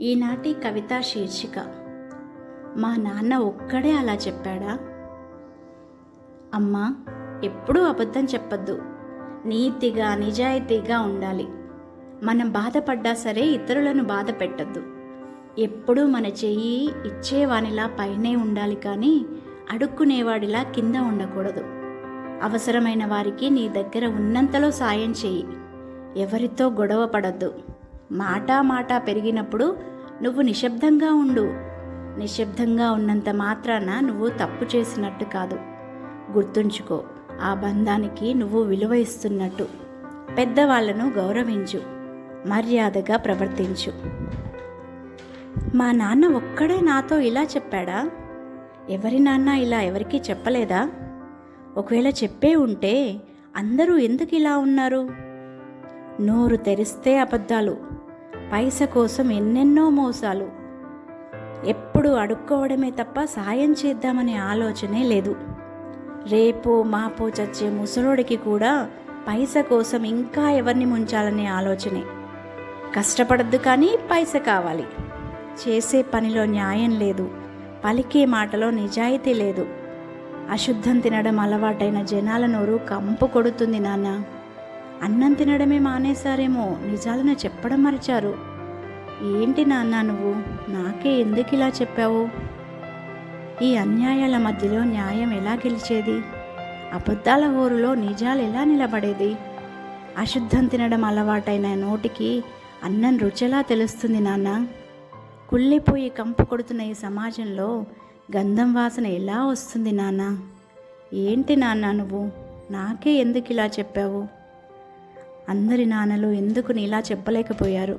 ఈనాటి కవితా శీర్షిక. మా నాన్న ఒక్కడే అలా చెప్పాడా? అమ్మా ఎప్పుడూ అబద్ధం చెప్పొద్దు. నీతిగా నిజాయితీగా ఉండాలి. మనం బాధపడ్డా సరే ఇతరులను బాధ పెట్టద్దు. ఎప్పుడూ మన చెయ్యి ఇచ్చేవానిలా పైనే ఉండాలి కానీ అడుక్కునేవాడిలా కింద ఉండకూడదు. అవసరమైన వారికి నీ దగ్గర ఉన్నంతలో సాయం చెయ్యి. ఎవరితో గొడవ పడద్దు. మాటా మాటా పెరిగినప్పుడు నువ్వు నిశ్శబ్దంగా ఉండు. నిశ్శబ్దంగా ఉన్నంత మాత్రాన నువ్వు తప్పు చేసినట్టు కాదు. గుర్తుంచుకో ఆ బంధానికి నువ్వు విలువ ఇస్తున్నట్టు. పెద్దవాళ్ళను గౌరవించు మర్యాదగా ప్రవర్తించు. మా నాన్న ఒక్కడే నాతో ఇలా చెప్పాడా? ఎవరి నాన్న ఇలా ఎవరికీ చెప్పలేదా? ఒకవేళ చెప్పే ఉంటే అందరూ ఎందుకు ఇలా ఉన్నారు? నోరు తెరిస్తే అబద్ధాలు పైస కోసం ఎన్నెన్నో మోసాలు. ఎప్పుడు అడుక్కోవడమే తప్ప సాయం చేద్దామనే ఆలోచనే లేదు. రేపో మాపో చచ్చే ముసలోడికి కూడా పైస కోసం ఇంకా ఎవరిని ముంచాలనే ఆలోచనే. కష్టపడద్దు కానీ పైస కావాలి. చేసే పనిలో న్యాయం లేదు. పలికే మాటలో నిజాయితీ లేదు. అశుద్ధం తినడం అలవాటైన జనాల నోరు కంపు కొడుతుంది నాన్న. అన్నం తినడమే మానేశారేమో నిజాలను చెప్పడం మరిచారు. ఏంటి నాన్న నువ్వు? నాకే ఎందుకు ఇలా చెప్పావు? ఈ అన్యాయాల మధ్యలో న్యాయం ఎలా గెలిచేది? అబద్ధాల హోరులో నిజాలు ఎలా నిలబడేది? అశుద్ధం తినడం అలవాటైన నోటికి అన్నం రుచెలా తెలుస్తుంది నాన్న. కుళ్ళిపోయి కంపు కొడుతున్న ఈ సమాజంలో గంధం వాసన ఎలా వస్తుంది నాన్న? ఏంటి నాన్న నువ్వు? నాకే ఎందుకు ఇలా చెప్పావు? అందరి నాన్నలు ఎందుకు నీలా చెప్పలేకపోయారు?